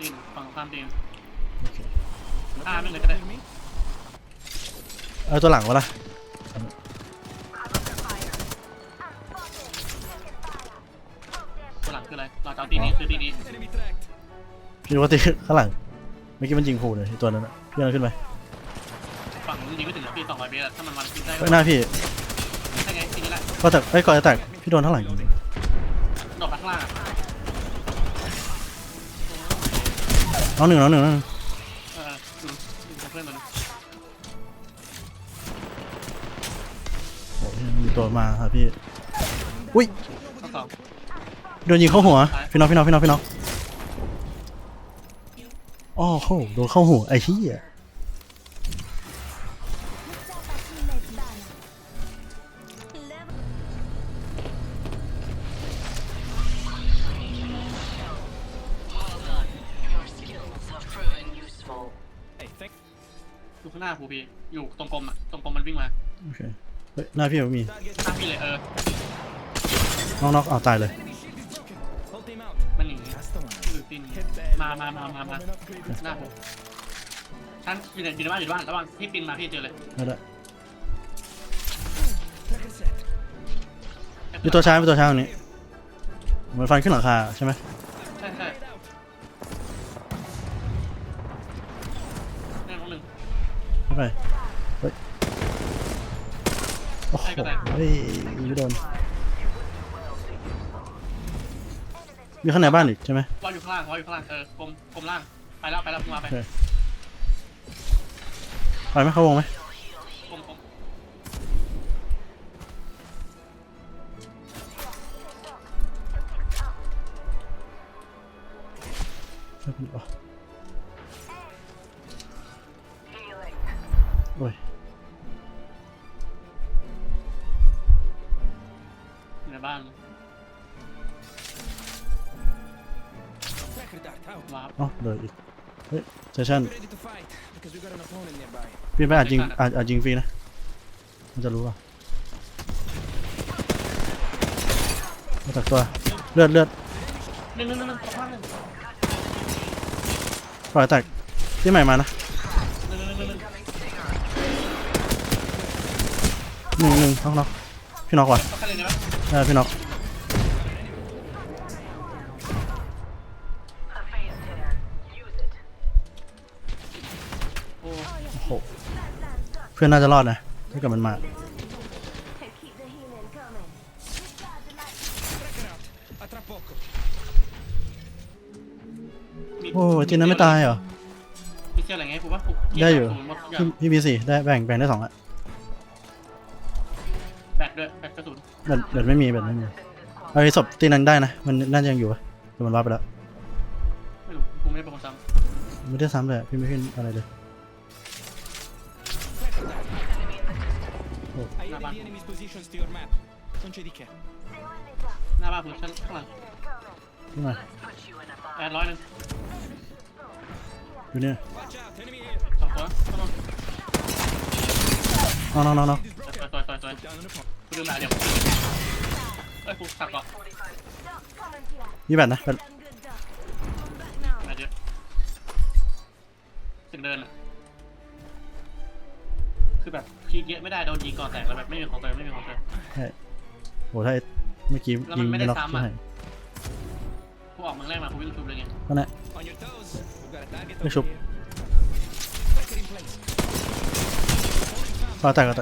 ตีนฝั่งข้ามตีนโอเคอ่าไม่เลยก็ได้เอาตัวหลังวะล่ะตัวหลังคืออะไรเราจะเอาตีนี้คือตีนี้พี่รู้ว่าตีข้างหลังเมื่อกี้มันยิงผูเลยไอ้ตัวนั้นอะพี่เอาขึ้นไปฝั่งนู้นยิงไม่ถึงหรอกพี่สองร้อยเมตรอะถ้ามันวันคิดได้เฮ้ยหน้าพี่ได้ไงทีนี้แหละก็แตกเอ้ยก่อนจะแตกพี่โดนเท่าไหร่ยิง ดอกไปข้างล่างอะ น้องหนึ่งน้องหนึ่งน้องหนึ่งเออดูดูกับเพื่อนมันโอ้ยมีตัวมาครับพี่ อุ้ย ข้อสองโดนยิงเข้าหัว พี่น้องพี่น้องพี่น้องพี่น้องอ๋อเข้าโดนเข้าหัวไอ้เหี้ยาพี่มันมีหน้าพี่เลยเออน้องน็อกเอาตายเลย มันหนีคือตีนมามามามามาหน้าภูท่านอยู่ในอยู่ในบ้านอยู่ในบ้านระหว่างพี่ปินมาพี่เจอเลยไม่ได้มีตัวช้างมีตัวช้างตรงนี้เหมันฟันขึ้นหลังคาใช่ไหมใช่ใช่แน่น้องหนึ่งเข้าไปเฮ้ย โอ้โหเฮ้ยไม่โดนมีข้างในบ้านอีกใช่ไหมวางอยู่ข้างล่างวางอยู่ข้างล่างเออกลมกลมล่างไปแล้วไปแล้วพุ่งมาไปโอเคไปไหมเข้าวงไหม เฮ้ยเซสชั่น Ready to fight because we got an opponent nearby. พี่ไม่อาจยิงอาจอาจยิงฟรีนะ มันจะรู้ป่ะมาจากตัว เลือดเลือดหนึ่งหนึ่งหนึ่งหนึ่งตกข้างหนึ่งปล่อยแตกที่ใหม่มานะหนึ่งหนึ่งหนึ่งหนึ่งหนึ่งหนึ่งน็อกน็อกพี่น็อกว่ะตกข้างหนึ่งได้ไหมเออพี่น็อก เพื่อนน่าจะรอดนะถ้าเกิดมันมา Keep the healing coming. Tracker out. A tra poco. มีโอ้ยจีนนั้นไม่ตายเหรอ มีเชื่ออะไรไงผมว่าผมได้อยู่หมดทุกอย่างพี่พี่มีสี่ได้แบ่งแบ่งได้สองละแบตด้วยแบตกระสุนแบตแบตไม่มีแบตไม่มีเอาไอ้ศพตีนั้นได้นะ มันน่าจะยังอยู่ปะแต่มันรอดไปแล้ว ไม่รู้ผมไม่ได้เป็นคนซ้ไม่ได้ซ้ำเลยพี่ไม่ขึ้นอะไรเลย I added the enemy's positions to your map. Non c'è di che. ำหน้าบ้านผมชั้นข้างหลังขึ้นมาแอดร้อยหนึ่งอยู่เนี่ย Watch out, enemy here. สองตัวเข้ามาน้องน้องน้องน้องสวยสวยสวยสวย Down on a point. กูลืมหลายเดี๋ยวเอ้ยกูสับก่อนมีแบตนะแบต Them good duck. Come back now. หลายเยอะถึงเดินอะคือแบบพีกเยอะไม่ได้โดนยิงก่อนแตกแล้วแบบไม่มีของเติมไม่มีของเติมใช่โหถ้าไอ้เมื่อกี้แล้วมัยินงไม่ไม่ได้น็อกซ้ำอะ ใช่กูออกเมืองแรกมากูวิ่งชุบเลยไงก็นั่น On your toes. We've got a target Let's over hope. here. Tracker in place. ก็แตกก็แต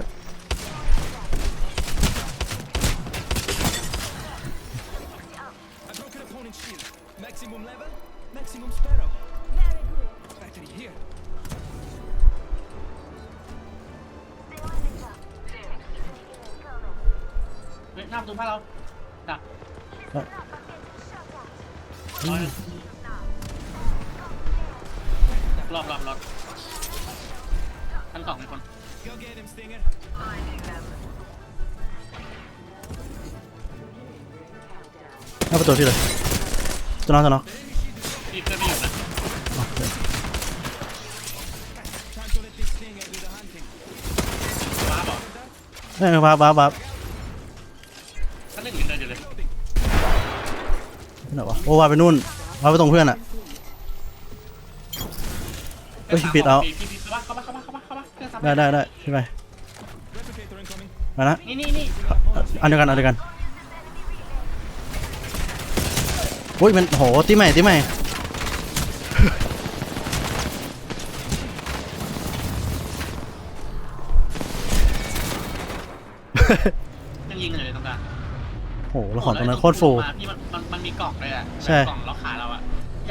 หน้าประตูบ้านเราดักก็ร้อยหนึ่งรอบรอบรอบชั้นสองมีคน Go get him, Stinger. หน้าประตูที่เลยจะน็อกจะน็อกพี่เพื่อนไม่อยู่นะอ๋อโอเค Time to let this Stinger do the hunting. ว้าบอกเอ้ยบ้าบ้าบ้ โอ้วาไปนู่นวาไปตรงเพื่อนอะ เอ้ยปิดเอาปิดปิดปิดเข้ามาเข้ามาเข้ามาเข้ามาเครื่องซับได้ได้ได้พี่ไป Replicator incoming. มานะนี่นี่นี่อันเดียวกันอันเดียวกันโอ้ยมันโหตีใหม่ตีใหม่ยังยิงกันอยู่เลยตรงกลางโหแล้วขอตรงนั้นโคตรฟู มาพี่มัน มันมันมีกล่องเลยอะใช่กล่องล็อกขาเราอะ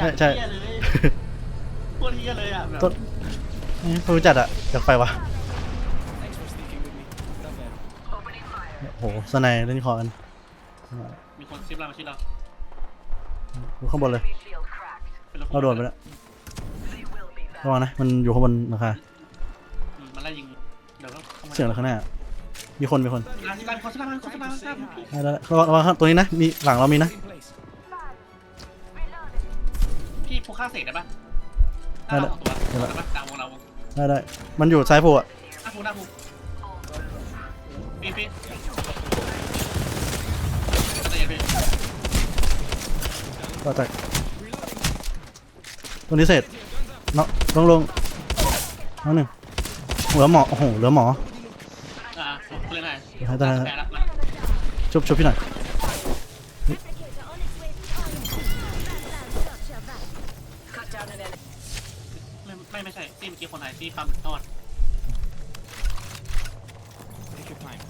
อใช่ยากใช่ เที่ยเลยโคตรเที่ยเลยอะแบบต้นนี่ฟูจัดอะอยากไปวะ Thanks for sticking with me. Not bad. โหสไนเล่นคอกันมีคนซิปเรามาชิดเราดูข้างบนเลยเป็นรถเราโดนไปแล้วระวังนะ มันอยู่ข้างบนราคาอืมมันไล่ยิงเดี๋ยวก็ข้ามาเสียงอะไรข้างหน้า มีคนมีคนร้านที่ร้านคนที่ร้านคนที่ร้านคนที่ร้านพี่ได้ได้ระวังระวังข้างตัวนี้นะ มีหลังเรามีนะ In place. ฆ่าเสกได้ปะหน้าเราของตัวได้ปะดาววงเราวงได้ได้ มันอยู่ซ้ายผูอะหน้าภูหน้าภูปีปีใจเย็นพี่ก็แตกตัวนี้เสร็จเนาะลงลงน้องหนึ่งเหลือหมอ โอ้โห เหลือหมออ่าเพื่อนไหนได้ได้ได้แพ้ละชุบชุบพี่หน่อย มื่อกี้คนไหนที่ปั๊มทอด Take your time.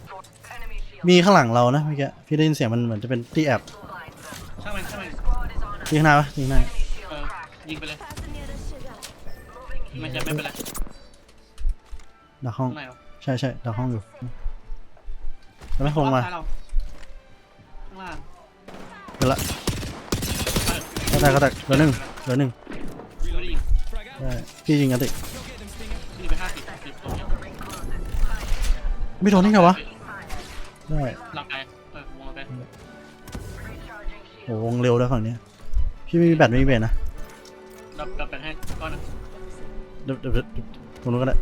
มีข้างหลังเรานะเมื่อกี้พี่ได้ยินเสียงมันเหมือนจะเป็นที่แอบช่างมันช่างมันที่ข้างหน้าปะที่ข้างหน้าเออยิงไปเลย Passing near the sugar. ไม่ใช่ไม่เป็นไรดักห้อง ข้างในหรอใช่ใช่ดักห้องอยู่แล้วไม่คงมาข้างล่างเดี๋ยวละก็แตกก็แตกเหลือหนึ่งเหลือหนึ่งไม่ได้ยิง Frag out. ได้พี่ยิงกันติ ไม่โดนได้ไงวะได้หลังไกลเออวงไปโหวงเร็วด้วยฝั่งเนี้ยพี่ไม่มีแบตไม่มีเบรนะดับดับเป็นให้ก้อนนึงเดี๋ยวเดี๋ยวเดี๋ยวตรงนู้นก็ได้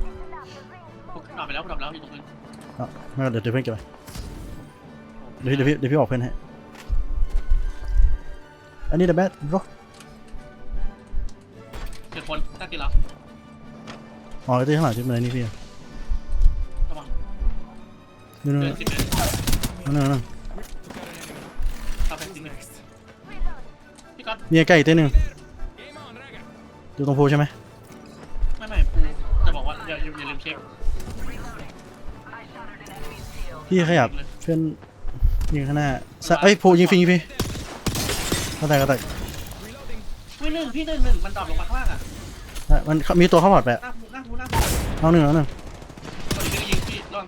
ดับไปแล้วดับแล้วอยู่ตรงนี้อะไม่เป็นไรเดี๋ยวเดี๋ยวเพื่อนเก็บไปเดี๋ยวพี่เดี๋ยวพี่เดี๋ยวพี่ออกเพื่อนให้อันนี้เดอะแบทบล็อกเจ็ดคนตั้งตีเราอ๋อไอ้ที่ข้างหลังที่มันไอ้นี่พี่อะระวัง นู่นนู่นเดินสิบเมตรนู่นนู่นนู่น Took out an enemy. เข้าไปจริง Next. พี่ก๊อตมีใกล้อีกตัวหนึ่ง Game on, Raga. อยู่ตรงภูใช่ไหมไม่ไม่ปูจะบอกว่าอย่าอย่าลืมเช็คพี่ขยับเพื่อนยิงข้างหน้าสะเอ้ยภูยิงฟรียิงฟรีก็แตกก็แตกพี่หนึ่งพี่หนึ่งหนึ่งมันดรอปลงมาข้างล่างอะได้มันมีตัวเข้าพอร์ตไปหน้าภูหน้าภูหน้าภูน้องหนึ่งน้องหนึ่ง คนนี้ยิงพี่ระวัง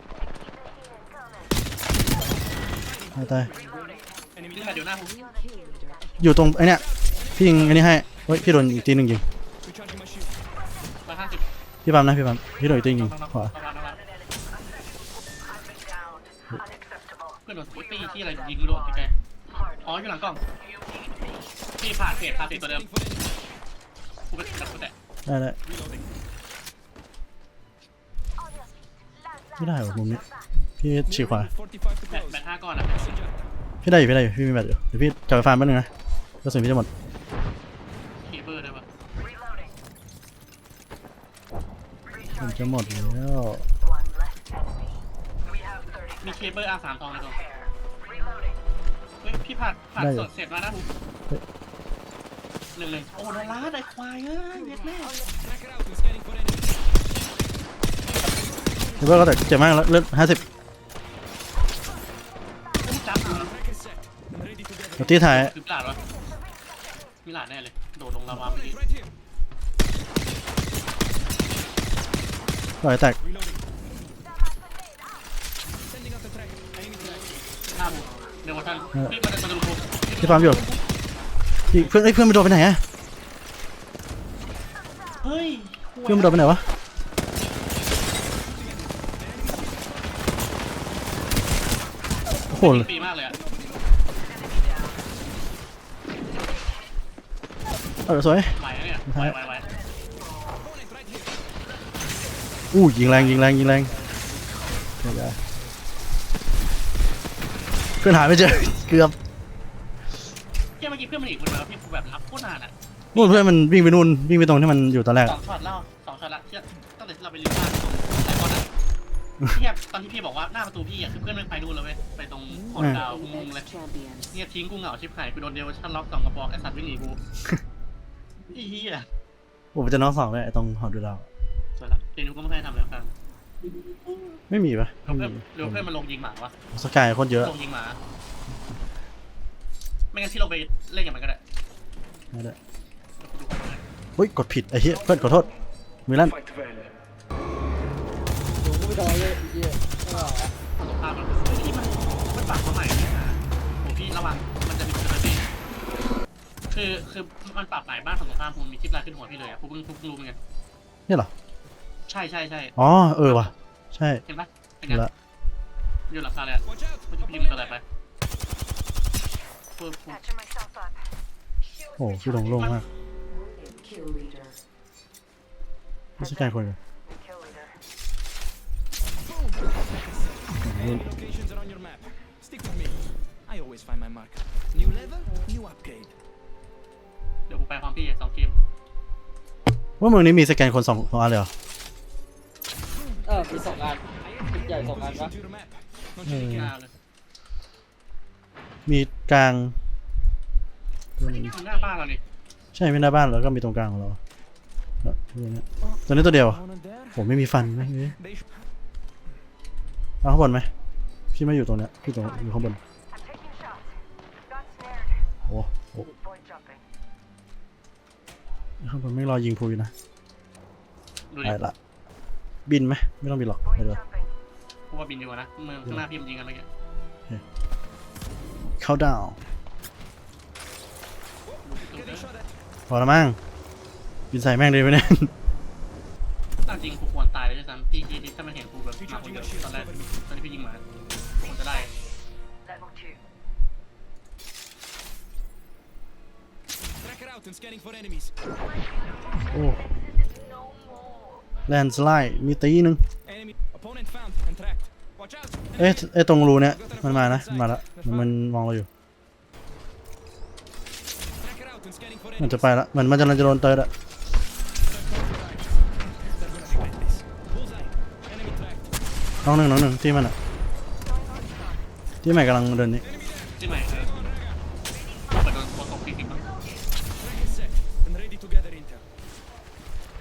ตายตาย Enemy พี่ down. แปดอยู่หน้าภูอยู่ตรงไอ้เนี้ยพี่ยิงไอ้นี่ให้เฮ้ยพี่โดนอีกทีหนึ่งยิง Recharging my shield. ร้อยห้าสิบพี่ปั๊มนะพี่ปั๊มพี่โดนอีกทีหนึ่งยิงน้องน้องขวาน้องน้องเพื่อนโดนปีที่อะไรยิงรัวไกลๆอ๋ออยู่หลังกล้องพี่ผ่าเศษผ่าเศษตัวเดิม Waiting for the enemy. กูไปจับกูแตะได้ได้ Reloading. ไม่ได้หรอมุมนี้ พี่ฉีกขวา Moving 45 to แบต close. แบตห้าก้อนอะ Messenger. พี่ได้อยู่พี่ได้อยู่พี่มีแบตอยู่เดี๋ยวพี่กลับไปฟาร์มแป๊บนึงนะกระสุนพี่จะหมดเคเบิลได้ปะผมจะหมดแล้วมีเคเบิลอาสามทองในตัวเฮ้ยพี่ผัดผัดสดเสร็จมานะผมหนึ่งเลยโอ้โดนล้าได้ควายเอ้ยเย็ดแม่ Track it out. I'm scanning for enemies. เดี๋ยวก็แต่เจ็บมากแล้วเลือดห้าสิบ ready to get เดี๋ยวตีถ่ายคือหลาดวะมีหลาดแน่เลย โดดลงลาวาเมื่อกี้ Right here. ปล่อยแตก Reloading. Sending out the tracker. Enemy track. หน้าบูเดี๋ยววันทันพี่มันจะมาดูบูพี่ปั๊มอยู่พี่เพื่อนเอ้ยเพื่อนมันโดนไปไหนอะเฮ้ยเพื่อนมันโดนไปไหนวะโอ้โหปีมากเลยอะ เออสวยไหวนะเนี่ยไหวไหวไหว Opponent right here. อู้ยิงแรงยิงแรงยิงแรงเดี๋ยวอย่าเพื่อนหาไม่เจอเกือบเมื่อกี้เพื่อนมันอีกคนแล้วพี่แบบรับโคตรนานอะนู่นเพื่อนมันวิ่งไปนู่นวิ่งไปตรงที่มันอยู่ตอนแรกสออะงช็อตแล้วสองช็อตอยละที่ตั้งแต่ที่เราไปเรียนบ้านไอ้บอลนั้นพี่อะตอนที่พี่บอกว่าหน้าประตูพี่อะคือเพื่อนมันไปนู่นแล้วเว้ยไปตรงหอดาวกูงงเลย champions. เนี่ยทิ้งกูเหงาชิบหายกูโดนเดวชั่นล็อกสองกระบอกไอสัตว์วิ่งหนีกูไอ้เหี้ยโอ้มันจะน้องสองเลยไอ้ตรงหอดูดาวสวยละเจนูก็ไม่เคยทำแล้วครับไม่มีปะเดี๋ยวไม่เพื่อนมีเดี๋ยวเพื่อนมันลงยิงหมาวะสกายโคนเยอะ ลงยิงหมา ไม่งั้นที่เราไปเล่นกับมันก็ได้ไม่ได้เดี๋ยวกูดูก่อนนะเฮ้ยกดผิดไอ้เหี้ยเพื่อนขอโทษมือลั่น Fight well. ดูกูไม่ทำอะไรเลยไอ้เหี้ยไม่ไหวอะสงครามมันเฮ้ยพี่มัน คือคือมันปรับหลายบ้านฝั่งตรงข้ามผมมีคลิปไลน์ขึ้นหัวพี่เลยอะผมเพิ่งเพิ่งรู้เหมือนกันนี่เหรอ ใช่ใช่ใช่อ๋อเออว่ะ ใช่เห็นปะเป็นไงเห็นละอยู่หลังคาเลยอะ Watch out! มันจะ Up พิ on มพ์ the อะไรไป left. โอ้พี่ลงโล่งมาก Kill leader. ไม่ใช่การคนเลย เดี๋ยวกูไปพร้อมพี่สองเกมว่าเมืองนี้มีสแกนคนสองสองอันเลยเหรอเออมีสองอันมีใหญ่สองอัน Location ปะ to your map. Non เอ ci อห richiamo. น้าเลยมีกลางตัวนี้ตรงหน้าบ้านเรานี่ใช่ไม่หน้าบ้านแล้วก็มีตรงกลางของเราแล้วตัวเนี้ยตัวนี้ตัวเดียวอะ One there. ผมไม่มีฟันไหมเฮ้ย They sh- เอาข้างบนไหมพี่ไม่อยู่ตรงเนี้ยพี่ตรงอยู่ข้างบน I'm taking shots. Got snared. โอ้ ข้างบนไม่รอยิงพูอยู่นะดูไปดิละ บินไหมไม่ต้องบินหรอกไปเลย Jumping. กูว่าบินดีกว่านะเมืองข้างหน้าพี่มันยิงกันเมื่อกี้เข้าดาวดูดิ Getting shot at. พอละมั้งบินใส่แม่งเลยไปเนี่ยตามจริงกูควรตายเลยด้วยซ้ำพี่ที่ถ้ามันเห็นกูแบบมาคนเดียวตอนแรกตอนที่พี่ยิงมากูควรจะได้ Tracker out and scanning for enemies. โอ้ No more. แลนสไลด์มีตีหนึง Enemy opponent found and tracked. Watch out. เอ๊ะเอ๊ะตรงรูเนี้ยมันมานะมันมาละมันมันมองเราอยู่ Tracker out and scanning for มัน enemies. จะไปละมันมันจะจะโดนเตยละ They're gonna regret this. Bullseye. Enemy tracked. น้องหนึ่งน้องหนึ่งที่มันอะที่ใหม่กำลังเดินนี้ ที่ใหม่เออ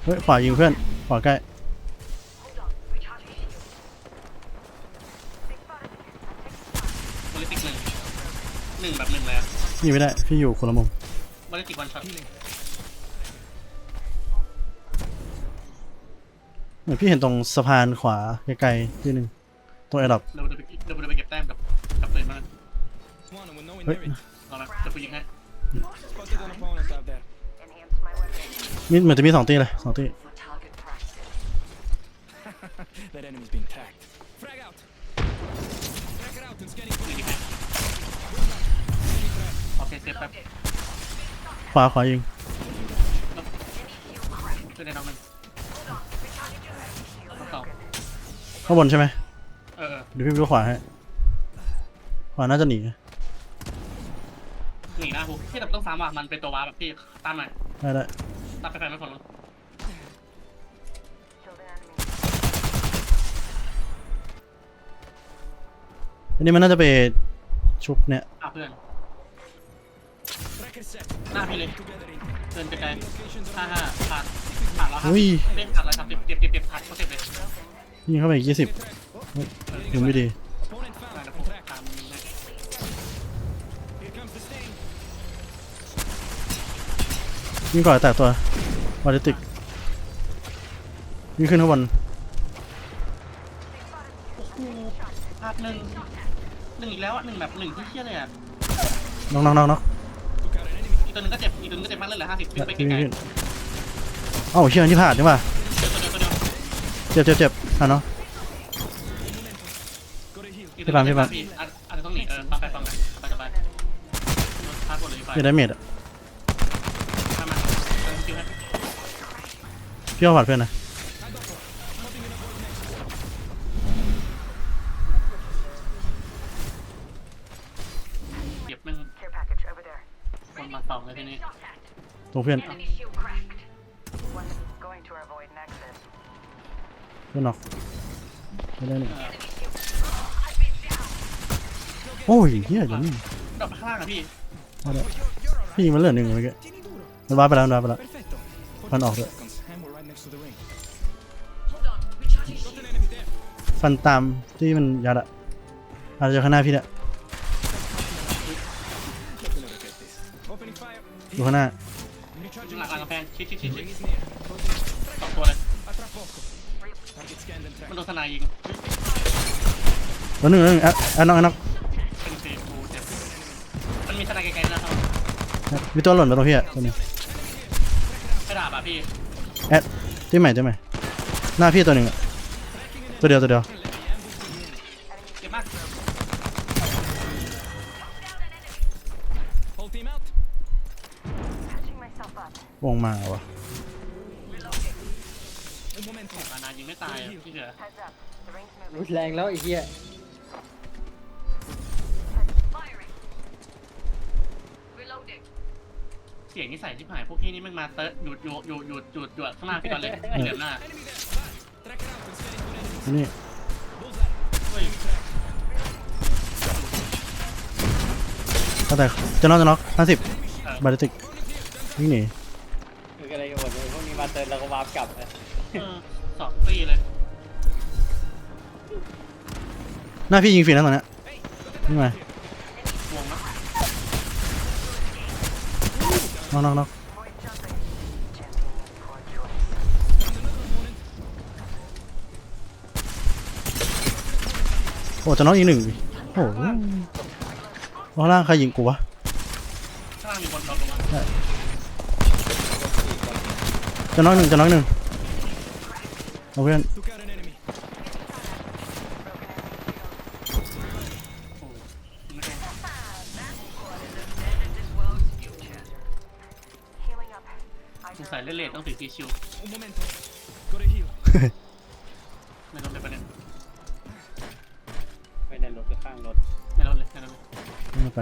เฮ้ยขวายิงเพื่อนขวาใกล้ Hold on. Recharging shield. Big spotted. บริติกหนึ่งหนึ่งแบบหนึ่งเลยอะยิงไม่ได้ พี่อยู่คนละมุมบริติกวันช็อต Healing. เหมือนพี่เห็นตรงสะพานขวาไกลๆที่หนึ่งตรงไอ้ดอกเดี๋ยวจะไปเดี๋ยวจะไปเก็บแต้มกับกับปืนมัน One with no Wait. inherit. เอาละเดี๋ยวกูยิงให้ Spotted an opponent out there. Enhance my weapon. มีเหมือนจะมีสองตีเลยสองตี For target practice. that enemy's being tracked. Frag out. Tracker out and scanning for ยิง enemies. ให้โอเคเซฟแป๊บขวาขวายิงช่วยได้น้องหนึ่งน้องสองข้างบนใช่ไหมเออเออเดี๋ยวพี่ไปดูขวาให้ขวาน่าจะหนีหนีหน้ากูพี่แต่ต้องซ้ำว่ะมันเป็นตัวว้าแบบพี่ตามหน่อยได้ได้ ตามไปแฟนไม่ผลลง Kill the enemy. อันนี้มันน่าจะไปชุบเนี่ยอะเพื่อน Tracker set. หน้าพี่เลย To gather intel. เดินไกล Enemy locations ๆห้า are ห้าผ่านผ่านแล้วครับอุ้ยเล่นผ่านแล้วครับเจ็บเจ็บเจ็บเจ็บผ่านเขาเจ็บเลยยิงเข้าไปอีกยี่สิบ tracked. ยิงไม่ดี ยิงก่อนแตกตัววาเลติกยิงขึ้นข้างบนโอ้โหพลาดหนึ่งหนึ่งอีกแล้วอะหนึ่งแบบหนึ่งที่เชี่ยเลยอะน้องน้องน้องน้อง Took out an enemy. อีกตัวหนึงก็เจ็บอีกตัวหนึงก็เจ็บมากเลยเหลือห้าสิบวิ่งไปไกยิงลขึ้นเอ้าเชี่ยอันที่ผ่านนี่ว่ะๆเดี๋ยวตัวเดียวตัวเดียวเจ็บเจ็บเจ็บอะเนาะ Gotta heal. อีกพี่ตัวหปาล์มนึ่งพี่ปาล์มพี่อาจอาจจะต้องหนีเออฟังไปฟังไปไปจะไปพลาดหมดเลยไปมีดาเมจอะ ทำมาเออคิวให้ พี่เอาผัดเพื่อนนะเก็บแม่ง Care package over there. คนมาสองเลยทีนี้ตรงเพื่อน Enemy shield cracked. Weapon, go going to avoid nexus. เพื่อนนอกไม่ได้หนึ่งเออโอ้ยเฮียเดี๋ยวนี้ดรอปไปข้างล่างอะพี่มาแล้วพี่ยิงมันเหลือหนึ่งเมื่อกี้มันว้าร์ปไปแล้วมันว้าร์ปไปแล้ว Perfetto. Fan 42 off. seconds, and we're ฟันตามที่มันยัดอะอาจจะข้างหน้าพี่เนี่ยดูข้างหน้าหลังหลังกำแพงชิดชิดชิดชิดสองตัวเลยมันโดนสนายยิงแล้วหนึ่งหนึ่งอะอะน้องอะน้องเป็นสีฟูเจ็บมันมีสนายไกลๆนะครับมีตัวหล่นมาตรงพี่อะตัวนึงไม่ดาบอะพี่แอดที่ใหม่ที่ใหม่หน้าพี่ตัวหนึ่งอะตัวเดียวตัวเดียว วงมาวะ Un momento. มานายิงไม่ตายอะพี่เหลือ Heads up. The ring's รุ moving. นแรงแล้วไอ้เหี้ย Firing. Reloading. เสียงนิสัยที่หายพวกพี่นี่มันมาเตอะหยุดหยุดหยุดหยุดหยุดหยุดข้างหน้าพี่ก่อนเลยพี่เหลือหน้า Enemy there. Track it out and scanning for enemies. นี่ Bullseye. เฮ้ยก็แต่จะน็อกจะน็อกห้าสิบเออบาริติกวิ่งหนีคืออะไร กันหมดเลยพวกนี้มาเติร์นแล้วก็วาร์ปกลับนะเออสองตีเลยหน้าพี่ยิงฟรีนะตอนเนี้ยนี่มาห่วงนะน็อกน็อกน็อก Avoid jumping. Championing poor choice. โอ้จะน็อกอีกหนึ่งโอ้โหข้างล่างใครยิงกูวะข้างล่างมีคนลงลงมา จะน็อกหนึ่งจะน็อกหนึ่งเอาเพื่อน Took out an enemy. โอ้ไม่ได้ This world's future. Healing up. I สงสัยเล่นเลทต้องถือทีชิว Un momento. Gotta heal. ไม่ลดเลยประเด็นไม่ได้รถก็ข้างรถไม่ลดเลยไม่ลดเลยไม่ไป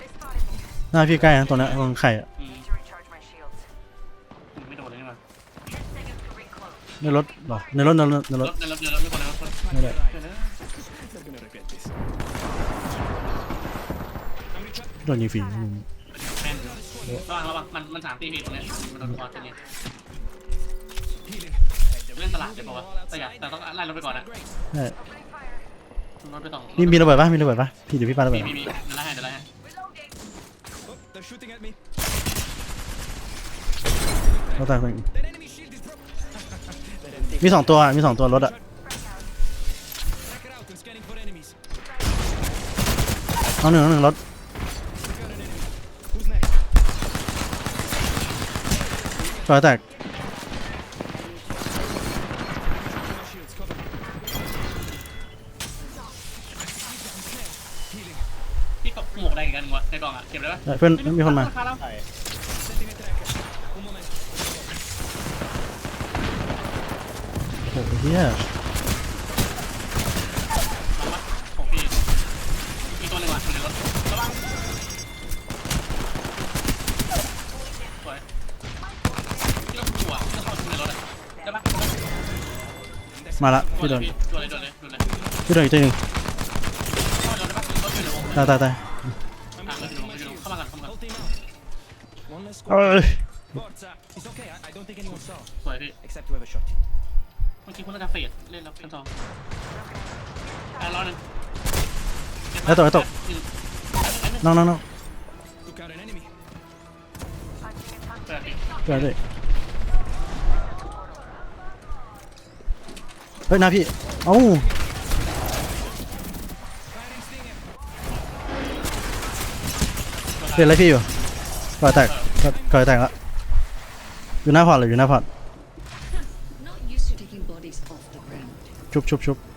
They spotted me. หน้าพี่ใกล้นะตัวเนี้ยตรงไข่อะ ในรถเหรอในรถในรถในรรถถในรถในรถไม่คนในรถคนไม่ได้เดี๋ยวนะ They're gonna regret this. I'm recharging. โดนยิงฟรีแม่นระวังระวังมันมันสามตีพี่ตรงเนี้ยมันโดนคอร์สเนี่ย Healing. เล่นตลาดเดี๋ยวบอกว่าแต่อยากแต่ต้องไล่รถไปก่อนอะ Great. ใช่ Opening fire. รถไปสองมีมีระเบิดปะมีระเบิดปะพี่เดี๋ยวพี่ปาระเบิมีดมีมีเดี๋ยวไล่ให้เดี๋ยวไล่ให้ Reloading. Oh, they're shooting at me. เราตายคน That enemy มีสองตัวอะมีสองตัวรถอะ Track it out and scanning for enemies. น้องหนึ่งน้องหนึ่งรถ Took out an enemy. Who's next? จอยแตก My shields cover me. Healing. พี่ก็หมวกอะไรกันวะในกล่องอะเก็บเลยปะใช่เพื่อนมีคนมาคาแล้วใช่ Setting a tracker. Un momento. โอ้โห เฮียมาปะของพี่มีตัวหนึ่งว่ะอยู่ในรถระวังสวยพี่ต้องหัวต้องเข้าในรถอะได้ปะมาละโดพี่นโดเลยนพี่โดนเลยโดนเลยโดนเลยพี่โดนอีกตัวหนึ่งเข้าในรถได้ปะรถอยู่ในวงตายตายตาย I'm อะรถอยู่ในวงรถอยู่ในวงเข้ามากันเข้ามากัน Whole team out. One less เอ้ squad. ย Forza. It's okay. I, I don't think anyone saw. สวยพี่ Except whoever shot you. เมื่อกี้คุณน่าจะเฟดเล่นแล้วกันสองอะรอหนึ่งแล้วตกแล้วตกน้องน้องน้อง Took out an enemy. Punching a ton. เปิดดิเพื่อนด้วยเฮ้ยหน้าพี่ เอ้า Firing stinger. เปลี่ยนอะไรพี่อยู่ก่อยแตกก่อยแตกละอยู่หน้าพอร์ตเลยอยู่หน้าพอร์ต ground. ชุบ